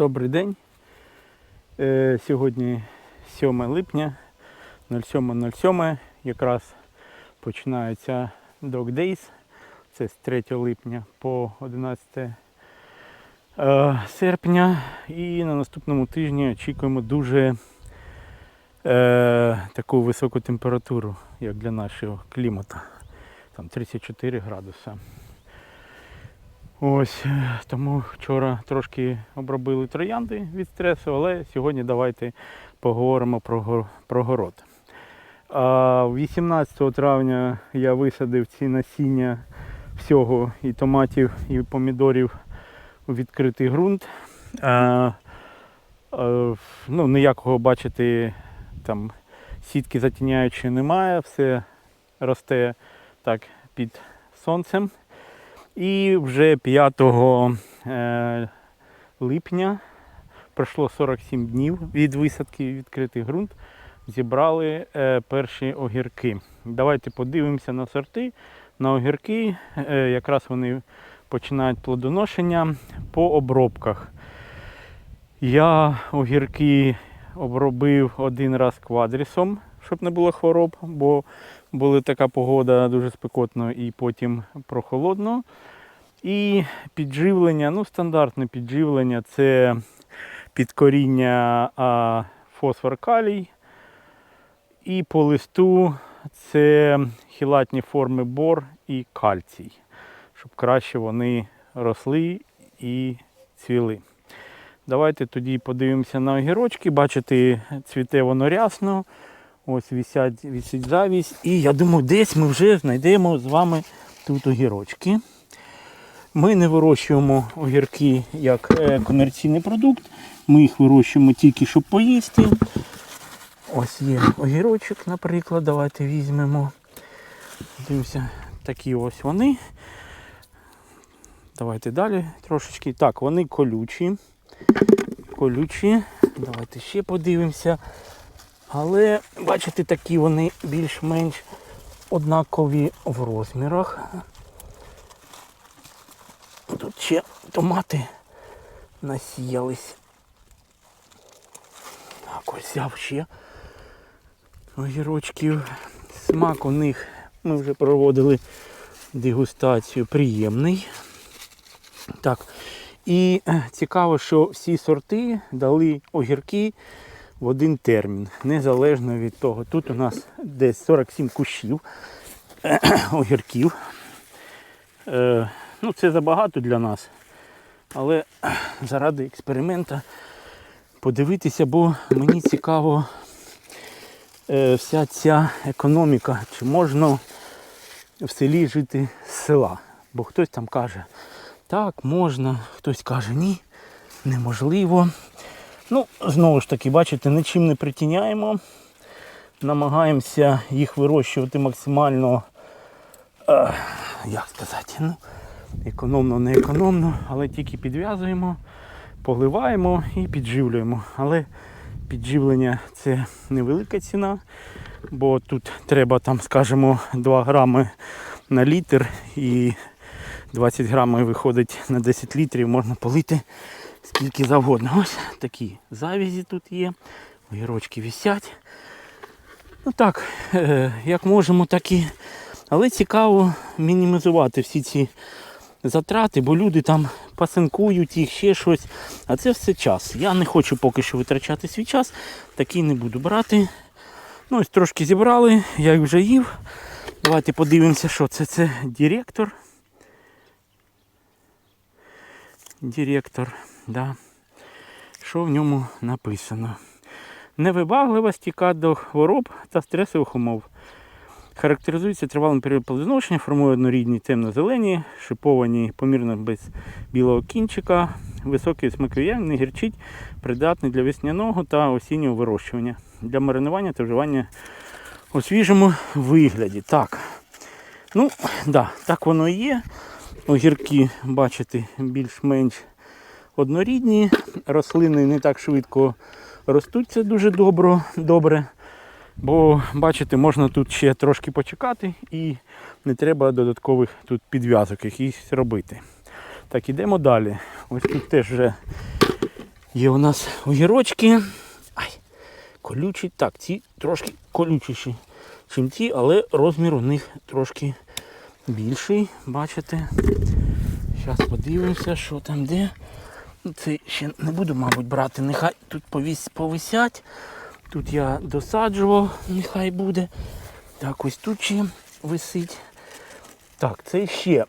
Добрий день. Е, Сьогодні 7 липня 07.07. Якраз починаються Dog Days. Це з 3 липня по 11 е, серпня. І на наступному тижні очікуємо дуже е, таку високу температуру, як для нашого клімату. Там 34 градуса. Ось е, тому вчора трошки обробили троянди від стресу, але сьогодні давайте поговоримо про, про город. А 18 травня я висадив ці насіння всього і томатів, і помідорів у відкритий ґрунт. А, е, ну, ніякого бачити там сітки затіняючої немає, все росте так під сонцем. І вже 5 е, липня пройшло 47 днів від висадки в відкритий ґрунт. Зібрали е, перші огірки. Давайте подивимося на сорти. На огірки е, якраз вони починають плодоношення по обробках. Я огірки обробив один раз квадрісом, щоб не було хвороб, бо була така погода дуже спекотно і потім прохолодно. І підживлення, ну стандартне підживлення це підкоріння фосфор калій. І по листу це хілатні форми бор і кальцій, щоб краще вони росли і цвіли. Давайте тоді подивимося на огірочки. Бачите, цвіте воно рясно. Ось висять, висить завість. І я думаю, десь ми вже знайдемо з вами тут огірочки. Ми не вирощуємо огірки як е, комерційний продукт. Ми їх вирощуємо тільки, щоб поїсти. Ось є огірочок, наприклад, давайте візьмемо. Дивимося, такі ось вони. Давайте далі трошечки. Так, вони колючі. Колючі. Давайте ще подивимося. Але бачите, такі вони більш-менш однакові в розмірах. Тут ще томати насіялись. Так, ось взяв ще огірочків. Смак у них ми вже проводили дегустацію приємний. Так. І е, цікаво, що всі сорти дали огірки в один термін, незалежно від того. Тут у нас десь 47 кущів огірків. Е, ну, це забагато для нас. Але заради експеримента подивитися, бо мені цікаво е, вся ця економіка, чи можна в селі жити з села. Бо хтось там каже, так, можна, хтось каже, ні, неможливо. Ну, знову ж таки, бачите, нічим не притіняємо. Намагаємося їх вирощувати максимально, е, як сказати, ну, економно, не економно, але тільки підв'язуємо, поливаємо і підживлюємо. Але підживлення це невелика ціна, бо тут треба там, скажімо, 2 грами на літр і 20 грамів виходить на 10 літрів, можна полити скільки завгодно. Ось такі завязі тут є, огірочки висять. Ну так, е, як можемо, так і. Але цікаво мінімізувати всі ці затрати, бо люди там пасинкують їх, ще щось. А це все час. Я не хочу поки що витрачати свій час, такий не буду брати. Ну ось трошки зібрали, я їх вже їв. Давайте подивимося, що це. Це директор. Директор, да. Що в ньому написано? Невибаглива стійка до хвороб та стресових умов. Характеризується тривалим періодом плодоношення, формує однорідні темно-зелені, шиповані помірно без білого кінчика, високий смаков'ян, не гірчить, придатний для весняного та осіннього вирощування, для маринування та вживання у свіжому вигляді. Так, ну, да, так воно і є. Огірки, бачите, більш-менш однорідні. Рослини не так швидко ростуть, це дуже добро, добре. Бо, бачите, можна тут ще трошки почекати і не треба додаткових тут підв'язок якихось робити. Так, ідемо далі. Ось тут теж вже Є у нас огірочки. Ай, колючі. Так, ці трошки колючіші, ніж ті, але розмір у них трошки більший. Бачите? Зараз подивимося, що там де. Ну, Це ще не буду, мабуть, брати. Нехай тут повисять. Тут я досаджував, нехай буде. Так, ось тут ще висить. Так, це ще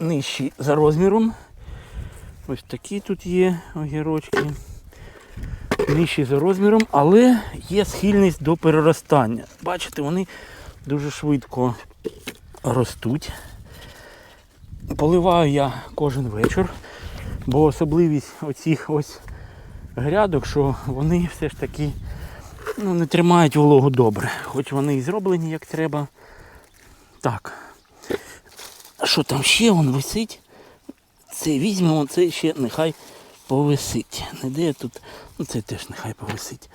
нижчі за розміром. Ось такі тут є огірочки. Нижчі за розміром, але є схильність до переростання. Бачите, вони дуже швидко ростуть. Поливаю я кожен вечір, бо особливість оцих ось грядок, що вони все ж таки ну, не тримають вологу добре. Хоч вони і зроблені як треба. Так. Що там ще он висить? Це візьмемо, це ще нехай повисить. Не де тут, ну це теж нехай повисить.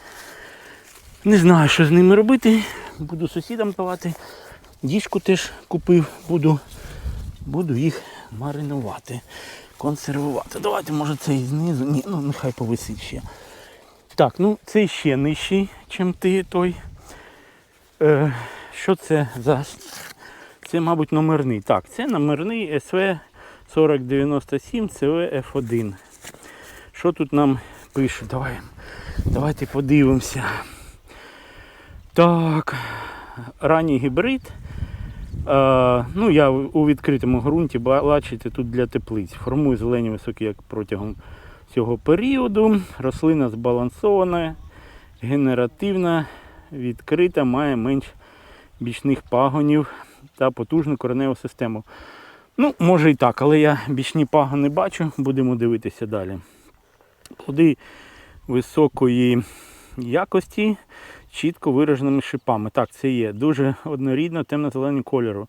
Не знаю, що з ними робити. Буду сусідам давати. Діжку теж купив, буду, буду їх маринувати, консервувати. Давайте, може, цей знизу. Ні, ну нехай повисить ще. Так, ну цей ще нижчий, ніж ти той. Е, що це за. Це, мабуть, номерний. Так, це номерний СВ 4097 CW F1. Що тут нам пишуть? Давай, давайте подивимося. Так, ранній гібрид. Е, ну, я у відкритому ґрунті бачите тут для теплиць. Формує зелені високі як протягом цього періоду. Рослина збалансована, генеративна, відкрита, має менш бічних пагонів та потужну кореневу систему. Ну, може і так, але я бічні пагони бачу, будемо дивитися далі. Плоди високої якості, чітко вираженими шипами. Так, це є дуже однорідно темно-зеленого кольору.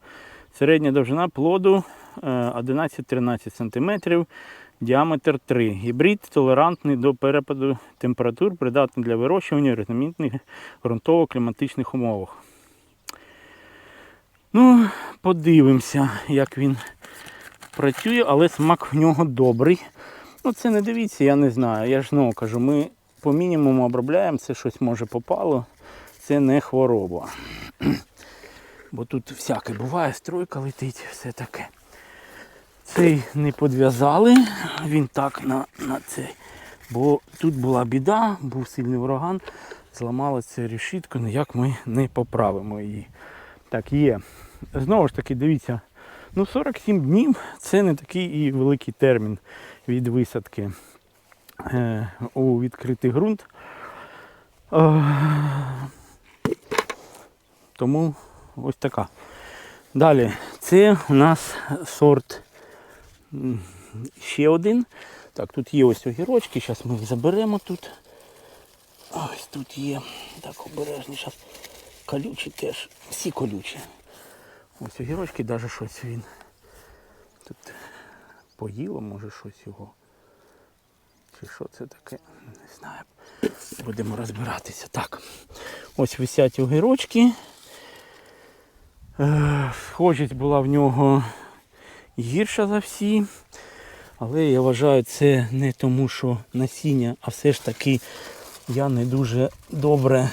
Середня довжина плоду е, 11-13 см, діаметр 3 Гібрид толерантний до перепаду температур, придатний для вирощування в різноманітних ґрунтово-кліматичних умовах. Ну, подивимося, як він працює, але смак в нього добрий. Ну, це не дивіться, я не знаю. Я ж знову кажу, ми по мінімуму обробляємо, це щось може попало, це не хвороба. Бо тут всяке буває, стройка летить, все таке. Цей не підв'язали, він так на, на цей. Бо тут була біда, був сильний ураган, зламалася решітка, ніяк ми не поправимо її. Так, є. Знову ж таки, дивіться, ну 47 днів це не такий і великий термін від висадки у відкритий ґрунт. Е, тому ось така. Далі, це у нас сорт ще один. Так, тут є ось огірочки, зараз ми їх заберемо тут. Ось тут є. Так, обережні, зараз колючі теж. Всі колючі. Ось огірочки, навіть щось він. Тут поїло, може щось його. Чи що це таке? Не знаю. Будемо розбиратися. Так. Ось висять огірочки. Е, Схожість була в нього гірша за всі. Але я вважаю, це не тому, що насіння, а все ж таки я не дуже добре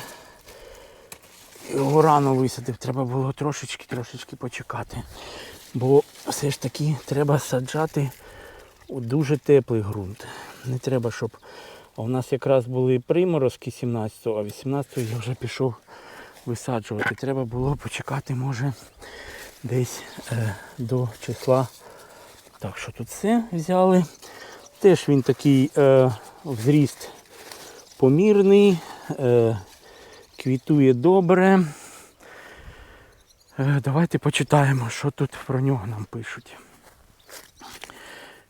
його рано висадив. Треба було трошечки трошечки почекати. Бо все ж таки треба саджати у дуже теплий ґрунт. Не треба, щоб. А у нас якраз були приморозки 17-го, а 18-го я вже пішов висаджувати. Треба було почекати, може, десь е, до числа. Так, що тут все взяли. Теж він такий е, взріст помірний, е, квітує добре. Е, давайте почитаємо, що тут про нього нам пишуть.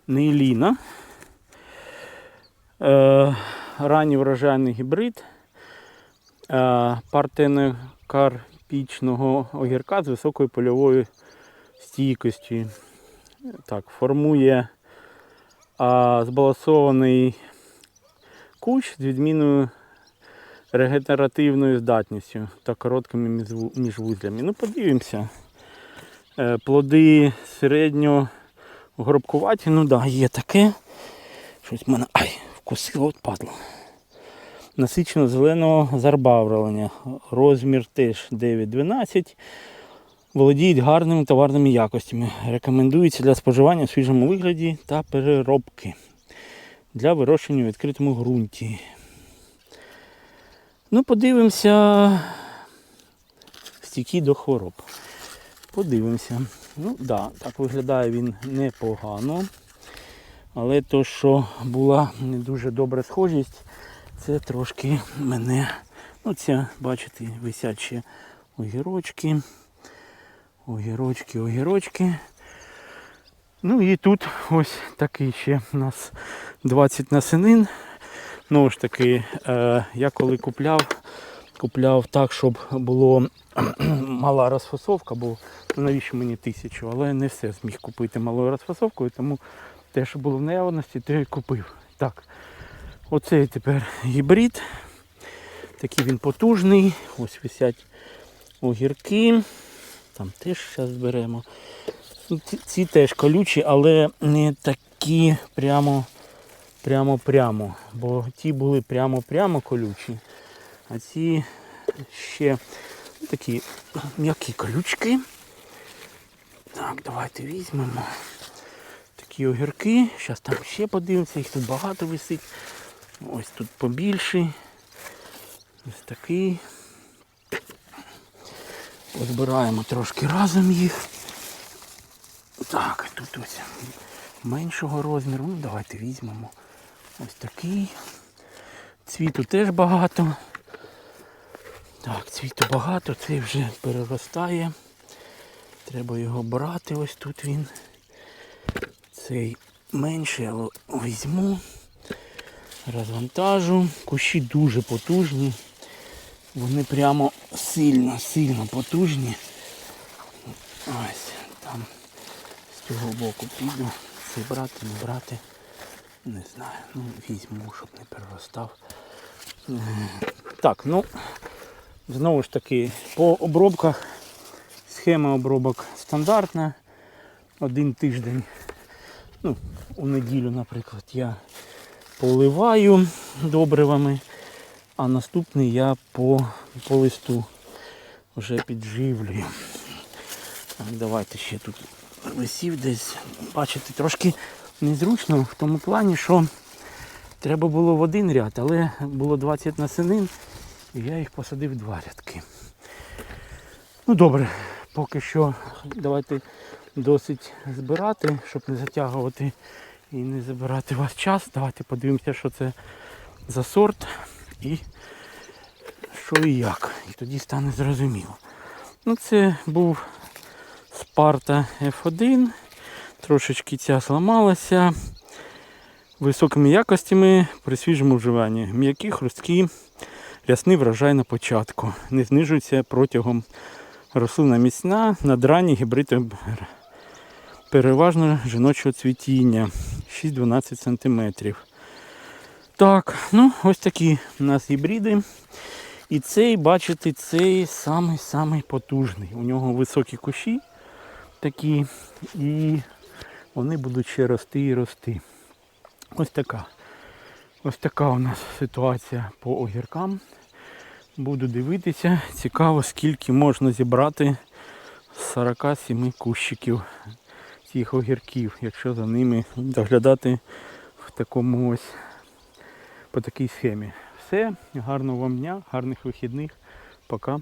Нейліна. Е, ранній врожайний гібрид е, партенокарпічного огірка з високою польовою стійкістю. Так, формує а, збалансований кущ з відмінною регенеративною здатністю та короткими міжвузлями. Ну, подивимося. Е, плоди середньо горобкуваті, ну так, да, є таке. Щось в мене от падла. Насичено зеленого зарбавлення. Розмір теж 9-12. Володіють гарними товарними якостями. Рекомендується для споживання в свіжому вигляді та переробки. Для вирощення у відкритому ґрунті. Ну, подивимося. Стійкі до хвороб. Подивимося. Ну, да, так виглядає він непогано. Але то, що була не дуже добра схожість, це трошки мене. Ну, це, бачите, висять ще огірочки. Огірочки, огірочки. Ну і тут ось такий ще у нас 20 насенин. Знову ж таки, е, я коли купляв, купляв так, щоб було мала розфасовка, бо ну, навіщо мені тисячу, але не все зміг купити малою розфасовкою, тому те, що було в наявності, те купив. Так, оцей тепер гібрид. Такий він потужний. Ось висять огірки. Там теж зараз зберемо. Ну, Ці, теж колючі, але не такі прямо прямо прямо. Бо ті були прямо-прямо колючі. А ці ще такі м'які колючки. Так, давайте візьмемо. Такі огірки. Зараз там ще подивимося, їх тут багато висить. Ось тут побільший. Ось такий. Позбираємо трошки разом їх. Так, тут ось меншого розміру. Ну, давайте візьмемо. Ось такий. Цвіту теж багато. Так, цвіту багато, цей вже переростає. Треба його брати, ось тут він. Цей менший, але візьму. Розвантажу. Кущі дуже потужні. Вони прямо сильно, сильно потужні. Ось там з цього боку піду. Це брати, не брати. Не знаю. Ну, візьму, щоб не переростав. Так, ну знову ж таки, по обробках схема обробок стандартна. Один тиждень, ну, у неділю, наприклад, я поливаю добривами, а наступний я по, по листу вже підживлюю. Так, давайте ще тут висів десь. Бачите, трошки незручно в тому плані, що треба було в один ряд, але було 20 насенин, і я їх посадив два рядки. Ну добре, поки що давайте досить збирати, щоб не затягувати і не забирати у вас час. Давайте подивимося, що це за сорт і що і як. І тоді стане зрозуміло. Ну це був Спарта F1. Трошечки ця зламалася. Високими якостями при свіжому вживанні. М'які, хрусткі, рясний врожай на початку. Не знижується протягом рослина міцна, надранні гібриди переважно жіночого цвітіння 6-12 см. Так, ну ось такі у нас гібриди. І цей, бачите, цей самий-самий потужний. У нього високі кущі такі, і вони будуть ще рости і рости. Ось така. Ось така у нас ситуація по огіркам. Буду дивитися. Цікаво, скільки можна зібрати з 47 кущиків цих огірків, якщо за ними доглядати в такому ось по такій схемі. Все, гарного вам дня, гарних вихідних. Пока.